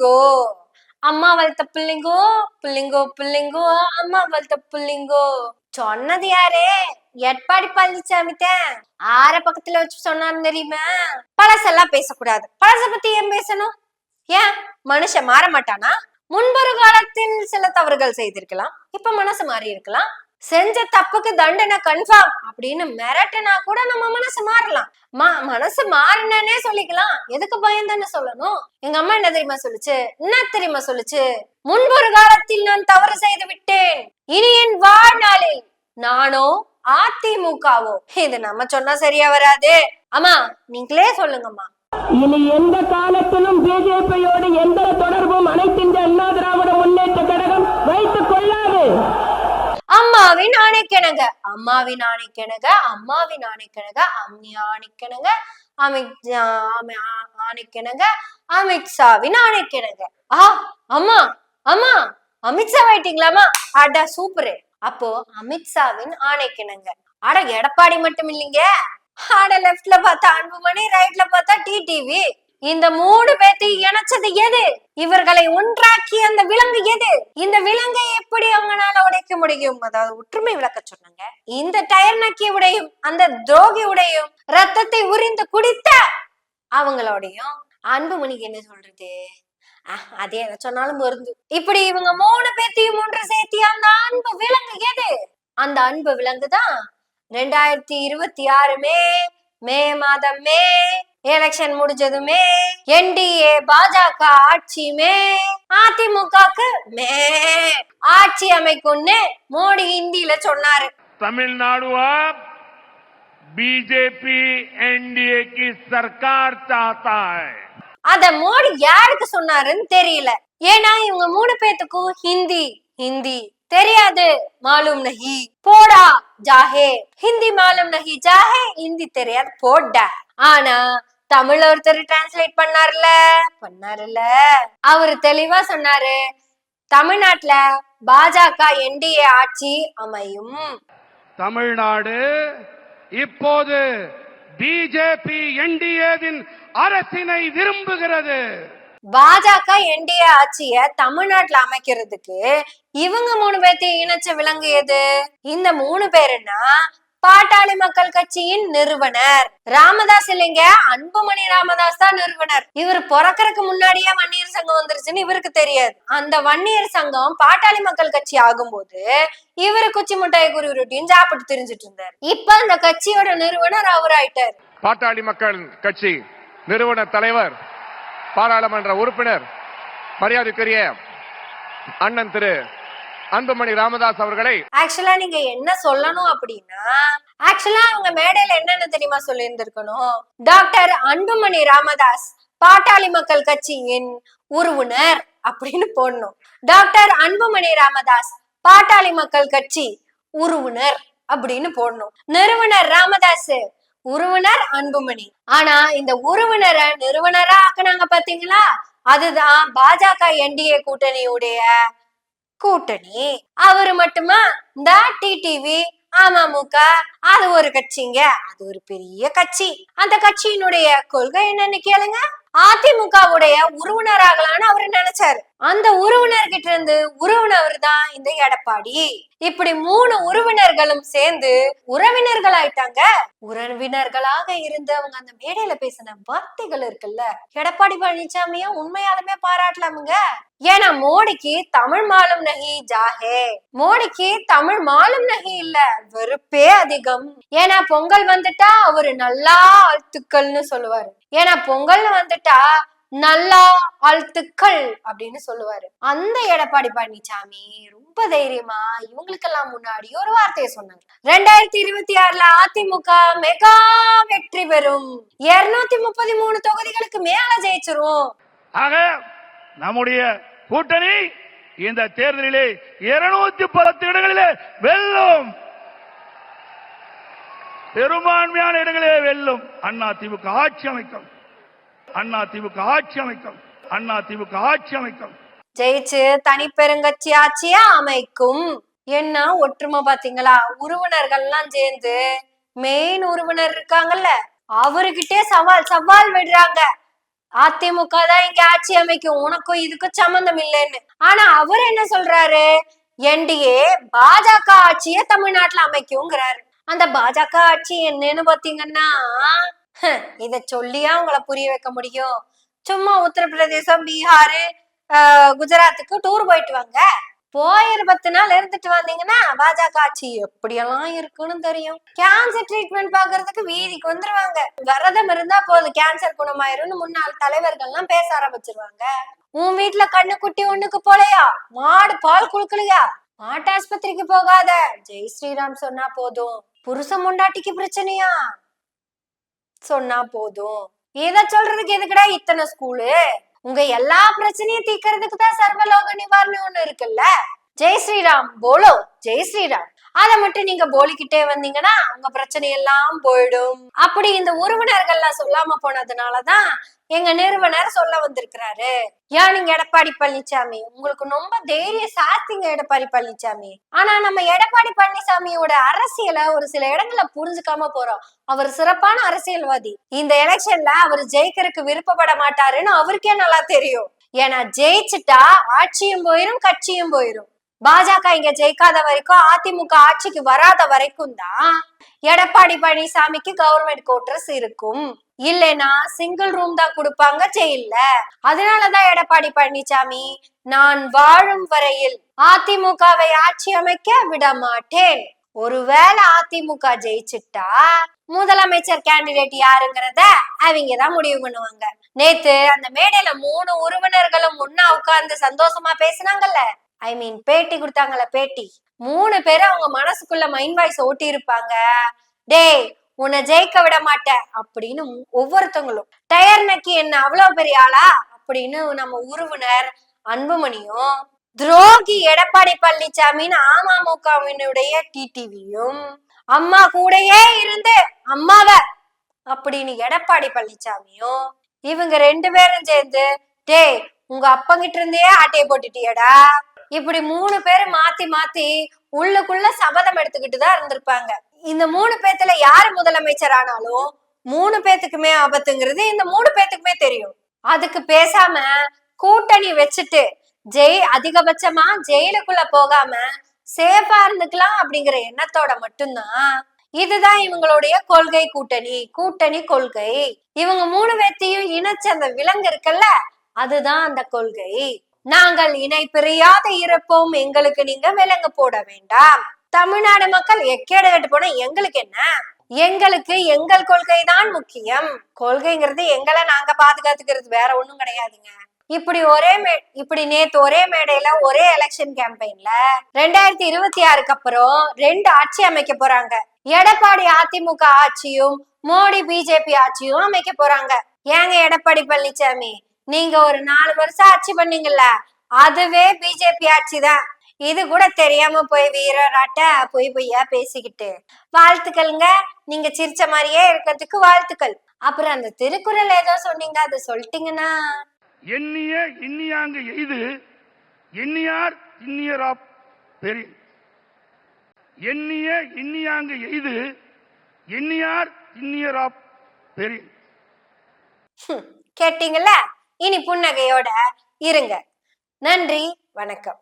புள்ளிங்கோ? அம்மா வளர்த்த புள்ளிங்கோ? புள்ளிங்கோ புள்ளிங்கோ அம்மா வளர்த்த புள்ளிங்கோ. சொன்னது யாரு? எட்பாடி பழனிசாமி ஆற பக்கத்துல வச்சு சொன்னாரு தெரியுமா? பழசெல்லாம் பேசக்கூடாது. பழச பத்தி ஏன் பேசணும்? ஏன்? மனுஷன் மாற மாட்டானா? முன்பொரு காலத்தில் சில தவறுகள் செய்திருக்கலாம். இப்ப மனசு மாறி இருக்கலாம் செஞ்ச தப்புக்கு தண்டனை கன்ஃபார்ம் அப்படின்னு மிரட்டுனா கூட நம்ம மனசு மாறலாம். மா மனசு மாறினே சொல்லிக்கலாம். எதுக்கு பயந்தன்னு சொல்லணும்? எங்க அம்மா என்ன தெரியுமா சொல்லுச்சு? என்ன தெரியுமா சொல்லுச்சு? முன்பொரு காலத்தில் நான் தவறு செய்து விட்டேன். இனி என் வாழ்நாளில் நானோ அதிமுகவோ? இது நம்ம சொன்னா சரியா வராது. அம்மா நீங்களே சொல்லுங்கம்மா. இனி எந்த காலத்திலும் பிஜேபியோடு எந்த தொடர்பும் அனைத்து இந்திய அண்ணா திராவிட முன்னேற்ற கழகம் வைத்துக் கொள்ளாது. அம்மாவின் ஆணைக்கிணங்க. அம்மாவின் ஆணைக்கிணங்க அம்மாவின் ஆணைக்கிணங்க அம்னி ஆணைக்கிணங்க அமித் ஆணைக்கிணங்க அமித்ஷாவின் ஆணைக்கிணங்க. ஆ அம்மா அம்மா அமித்ஷா ஆயிட்டீங்களாமா அடா சூப்பரு அப்போ அமித்ஷாவின் ஆணைக்கிணங்க. அட எடப்பாடி மட்டும் இல்லைங்க. அட லெஃப்ட்ல பார்த்தா அன்புமணி ரைட்ல பார்த்தா டிடிவி இந்த மூணு பேத்தை இணைச்சது எது? இவர்களை ஒன்றாக்கி அந்த விலங்கு எது? இந்த விலங்கை எப்படி அவங்களால உடைக்க முடியும்? அதாவது ஒற்றுமை விளக்க சொன்னாங்க. இந்த டயர் நக்கி உடையும் அந்த துரோகி உடையும் ரத்தத்தை உறிந்து குடித்த அவங்களோடையும் அன்புமணிக்கு என்ன சொல்றது? அஹ், அது என்ன சொன்னாலும் மருந்து இப்படி இவங்க மூணு பேத்தையும் ஒன்று சேர்த்தி அந்த அன்பு விலங்கு எது? அந்த அன்பு விலங்கு தான் ரெண்டாயிரத்தி இருபத்தி ஆறு மே மே மாதம் மே எலெக்ஷன் முடிஞ்சதுமே என்டிஏ பாஜக ஆட்சியுமே அதிமுகக்கு மே. ஆட்சி அமைக்கும்னு மோடி ஹிந்தியில சொன்னாரு. தமிழ்நாடு பிஜேபி என்டிஏ கி சர்க்கார் சாத்தா அத மோடி யாருக்கு சொன்னாருன்னு தெரியல. ஏன்னா இவங்க மூணு பேத்துக்கும் ஹிந்தி ஹிந்தி தெரியாது. மாலும் நஹி போடா ஜாஹே. ஹிந்தி மாலும் நஹி ஜாஹே. ஹிந்தி தெரியாது போட. ஆனா தமிழ் ஒருத்தர் டிரான்ஸ்லேட் பண்ணாருல பண்ணாருல அவரு தெளிவா சொன்னாரு தமிழ்நாட்டுல பாஜக என்டிஏ ஆட்சி அமையும். தமிழ்நாடு இப்போது பிஜேபி என்டிஏவின் அரசினை விரும்புகிறது. பாஜக என்டிஏ ஆட்சிய தமிழ்நாட்டுல அமைக்கிறதுக்கு இவங்க மூணு பேர்த்தையும் இணைச்ச விலங்கு எது? இந்த மூணு பேருன்னா பாட்டாளி மக்கள் கட்சியின் நிறுவனர். ராமதாஸ் இல்லைங்க அன்புமணி ராமதாஸ் தான் நிறுவனர். இவர் பிறக்கறதுக்கு முன்னாடியே வன்னியர் சங்கம் வந்துருச்சுன்னு இவருக்கு தெரியாது. அந்த வன்னியர் சங்கம் பாட்டாளி மக்கள் கட்சி ஆகும்போது இவரு குச்சி மிட்டாய் குருவி ரொட்டின்னு சாப்பிட்டு தெரிஞ்சிட்டு இருந்தார். இப்ப அந்த கட்சியோட நிறுவனர் அவர் ஆயிட்டார். பாட்டாளி மக்கள் கட்சி நிறுவன தலைவர் பாராளுமன்ற உறுப்பினர் மரியாதைக்குரிய அண்ணன் திரு அன்புமணி ராமதாஸ் அவர்களை ஆக்சுவலா நீங்க என்ன சொல்லணும் அப்படின்னா ஆக்சுவலா அவங்க மேடையில என்னென்ன தெரியுமா சொல்லியிருந்திருக்கணும்? டாக்டர் அன்புமணி ராமதாஸ் பாட்டாளி மக்கள் கட்சியின் உறவுனர் அப்படின்னு போடணும். டாக்டர் அன்புமணி ராமதாஸ் பாட்டாளி மக்கள் கட்சி உறவுனர் அப்படின்னு போடணும். நிறுவனர் ராமதாஸ் உறுவினர் அன்புமணி. ஆனா இந்த உறவினரை நிறுவனரா ஆக்குனாங்க பாத்தீங்களா? அதுதான் பாஜக என்டிஏ கூட்டணியுடைய கூட்டணி. அவரு மட்டுமா? இந்த டிடிவி அமமுக அது ஒரு கட்சிங்க. அது ஒரு பெரிய கட்சி. அந்த கட்சியினுடைய கொள்கை என்னன்னு கேளுங்க. அதிமுகவுடைய உறவினராகலாம் அந்த உறவினர்கிட்ட இருந்து உறவினர் தான் இந்த எடப்பாடி. இப்படி மூணு உறவினர்களும் சேர்ந்து உறவினர்கள் ஆயிட்டாங்க உறவினர்களாக இருந்தவங்க அந்த மேடையில பேசின வார்த்தைகள் இருக்குல்ல எடப்பாடி பழனிசாமிய உண்மையாலுமே பாராட்டலாமுங்க. ஏன்னா மோடிக்கு தமிழ் மாலும் நகி ஜாஹே. மோடிக்கு தமிழ் மாலும் நகி இல்ல வெறுப்பே அதிகம். ஏன்னா பொங்கல் வந்துட்டா அவரு நல்லா அழுத்துக்கள்னு சொல்லுவாரு. ஏன்னா பொங்கல் வந்துட்டா நல்லா வாழ்த்துக்கள் அப்படின்னு சொல்லுவாரு. அந்த எடப்பாடி பழனிசாமி ரொம்ப தைரியமா இவங்களுக்கெல்லாம் முன்னாடி ஒரு வார்த்தையை சொன்னாங்க. ரெண்டாயிரத்தி இருபத்தி ஆறுல அதிமுக மெகா வெற்றி பெறும். இருநூத்தி முப்பத்தி மூணு தொகுதிகளுக்கு மேல ஜெயிச்சிரும். ஆக நம்முடைய கூட்டணி இந்த தேர்தலிலே இருநூத்தி பத்து இடங்களிலே வெல்லும். பெரும்பான்மையான இடங்களே வெல்லும். அண்ணா திமுக ஆட்சி அமைக்கும். அண்ணா திமுக ஆட்சி அமைக்கும். அண்ணா திமுக ஆட்சி அமைக்கும். ஜெயிச்சு தனிப்பெருங்கட்சி ஆட்சியா அமைக்கும். என்ன ஒற்றுமை பாத்தீங்களா உறவினர்கள்லாம் சேர்ந்து மெயின் உறவினர் இருக்காங்கல்ல அவருகிட்டே சவால் சவால் விடுறாங்க. அதிமுக தான் இங்க ஆட்சி அமைக்கும். உனக்கும் இதுக்கும் சம்பந்தம் இல்லைன்னு. ஆனா அவர் என்ன சொல்றாரு? என்டிஏ பாஜக ஆட்சியை தமிழ்நாட்டுல அமைக்குங்கிறாரு. அந்த பாஜக ஆட்சி என்னன்னு பாத்தீங்கன்னா இத சொல்லியா உங்களை புரிய வைக்க முடியும்? சும்மா உத்தரப்பிரதேசம் பீகாரு குஜராத்துக்கு டூர் போயிட்டு வாங்க. போயிரு பத்து நாள் இருந்துட்டு வந்தீங்கன்னா பாஜக ஆட்சி எப்படியெல்லாம் இருக்குன்னு தெரியும். கேன்சர் ட்ரீட்மெண்ட் பாக்குறதுக்கு வீதிக்கு வந்துருவாங்க. விரதம் இருந்தா போதும் கேன்சர் குணமாயிரும்னு முன்னாள் தலைவர்கள்லாம் பேச ஆரம்பிச்சிருவாங்க. உன் வீட்டுல கண்ணு குட்டி ஒண்ணுக்கு போலையா? மாடு பால் குடுக்கலையா மாட்டாஸ்பத்திரிக்கு போகாத. ஜெய் ஸ்ரீராம் சொன்னா போதும். புருஷன் முண்டாட்டிக்கு பிரச்சனையா? சொன்னா போதும். இத சொல்றதுக்கு எதுக்குடா இத்தனை ஸ்கூலு உங்க எல்லா பிரச்சனையும் தீக்கிறதுக்கு தான் சர்வலோக நிவாரணம் ஒண்ணு இருக்குல்ல? ஜெய் ஸ்ரீராம் போலோ ஜெய் ஸ்ரீராம். அத மட்டும் நீங்க போலிக்கிட்டே வந்தீங்கன்னா உங்க பிரச்சனை எல்லாம் போயிடும். அப்படி இந்த உறவினர்கள்லாம் சொல்லாம போனதுனாலதான் எங்க நிறுவனர் சொல்ல வந்திருக்கிறாரு. ஏன் நீங்க எடப்பாடி பழனிசாமி உங்களுக்கு ரொம்ப தைரிய சாத்திங்க எடப்பாடி பழனிசாமி ஆனா நம்ம எடப்பாடி பழனிசாமியோட அரசியலை ஒரு சில இடங்கள்ல புரிஞ்சுக்காம போறோம். அவர் சிறப்பான அரசியல்வாதி. இந்த எலெக்ஷன்ல அவர் ஜெயிக்கிறதுக்கு விருப்பப்பட மாட்டாருன்னு அவருக்கே நல்லா தெரியும். ஏன்னா ஜெயிச்சுட்டா ஆட்சியும் போயிரும் கட்சியும் போயிரும். பாஜக இங்க ஜெயிக்காத வரைக்கும் அதிமுக ஆட்சிக்கு வராத வரைக்கும் தான் எடப்பாடி பழனிசாமிக்கு கவர்மெண்ட் கோட்ரஸ் இருக்கும். இல்லைன்னா சிங்கிள் ரூம் தான் கொடுப்பாங்க ஜெயில அதனாலதான் எடப்பாடி பழனிசாமி நான் வாழும் வரையில் அதிமுகவை ஆட்சி அமைக்க விட மாட்டேன் ஒருவேளை அதிமுக ஜெயிச்சுட்டா முதலமைச்சர் கேண்டிடேட் யாருங்கிறத அவங்க தான் முடிவு பண்ணுவாங்க. நேத்து அந்த மேடையில மூணு உறவினர்களும் ஒன்னா உட்கார்ந்து சந்தோஷமா பேசுனாங்கல்ல. ஐ மீன் பேட்டி கொடுத்தாங்கல்ல பேட்டி. மூணு பேரும் அவங்க மனசுக்குள்ள மைண்ட் வாய்ஸ் ஓட்டி இருப்பாங்க டேய் உன்னை ஜெயிக்க விட மாட்டேன் அப்படின்னு ஒவ்வொருத்தவங்களும். டயர் நக்கி என்ன அவ்வளவு பெரிய ஆளா? அப்படின்னு நம்ம உறவினர் அன்புமணியும் துரோகி எடப்பாடி பழனிசாமின்னு அமமுகவினுடைய டிடிவியும் அம்மா கூடயே இருந்து அம்மாவ அப்படின்னு எடப்பாடி பழனிசாமியும் இவங்க ரெண்டு பேரும் சேர்ந்து டேய் உங்க அப்பங்கிட்ட இருந்தே ஆட்டையை போட்டுட்டியடா. இப்படி மூணு பேரும் மாத்தி மாத்தி உள்ளுக்குள்ள சபதம் எடுத்துக்கிட்டு தான் இருந்திருப்பாங்க. இந்த மூணு பேத்துல யாரு முதலமைச்சர் ஆனாலும் மூணு பேத்துக்குமே ஆபத்துங்கிறது இந்த மூணு பேத்துக்குமே தெரியும். அதுக்கு பேசாம கூட்டணி வச்சுட்டு ஜெய் அதிகபட்சமா ஜெயிலுக்குள்ள போகாம சேஃபா இருந்துக்கலாம் அப்படிங்கிற எண்ணத்தோட மட்டும்தான் இதுதான் இவங்களுடைய கொள்கை கூட்டணி கூட்டணி கொள்கை. இவங்க மூணு பேர்த்தையும் இணைச்ச அந்த விலங்கு இருக்குல்ல அதுதான் அந்த கொள்கை. நாங்கள் இணை பிரியாத இருப்போம் எங்களுக்கு நீங்க விலங்கு போட வேண்டாம். தமிழ்நாடு மக்கள் எக்கேடு கட்டு போனா எங்களுக்கு என்ன? எங்களுக்கு எங்கள் கொள்கை தான் முக்கியம். கொள்கைங்கிறது எங்களை நாங்க பாதுகாத்துக்கிறது வேற ஒண்ணும் கிடையாதுங்க. இப்படி ஒரே மே இப்படி நேத்து ஒரே மேடையில ஒரே எலெக்ஷன் கேம்பெயின்ல ரெண்டாயிரத்தி இருபத்தி ஆறுக்கு அப்புறம் ரெண்டு ஆட்சி அமைக்க போறாங்க. எடப்பாடி அதிமுக ஆட்சியும் மோடி பிஜேபி ஆட்சியும் அமைக்க போறாங்க. ஏங்க எடப்பாடி பழனிசாமி நீங்க ஒரு நாலு வருஷம் ஆட்சி பண்ணீங்கல்ல அதுவே பிஜேபி ஆட்சி தான் இது கூட தெரியாம போய் வீரராட்ட பொய் பொய்யா பேசிக்கிட்டு. வாழ்த்துக்கள்ங்க. நீங்க சிரிச்ச மாதிரியே இருக்கிறதுக்கு வாழ்த்துக்கள். அப்புறம் அந்த திருக்குறள் ஏதோ சொன்னீங்க அதை சொல்லிட்டீங்கன்னா. எண்ணிய இன்னியாங்கு எய்து எண்ணியார் இன்னியரா பெரி. எண்ணிய இன்னியாங்கு எய்து எண்ணியார் இன்னியரா பெரி. ஹம், கேட்டீங்கல்ல? இனி புன்னகையோட இருங்க. நன்றி வணக்கம்.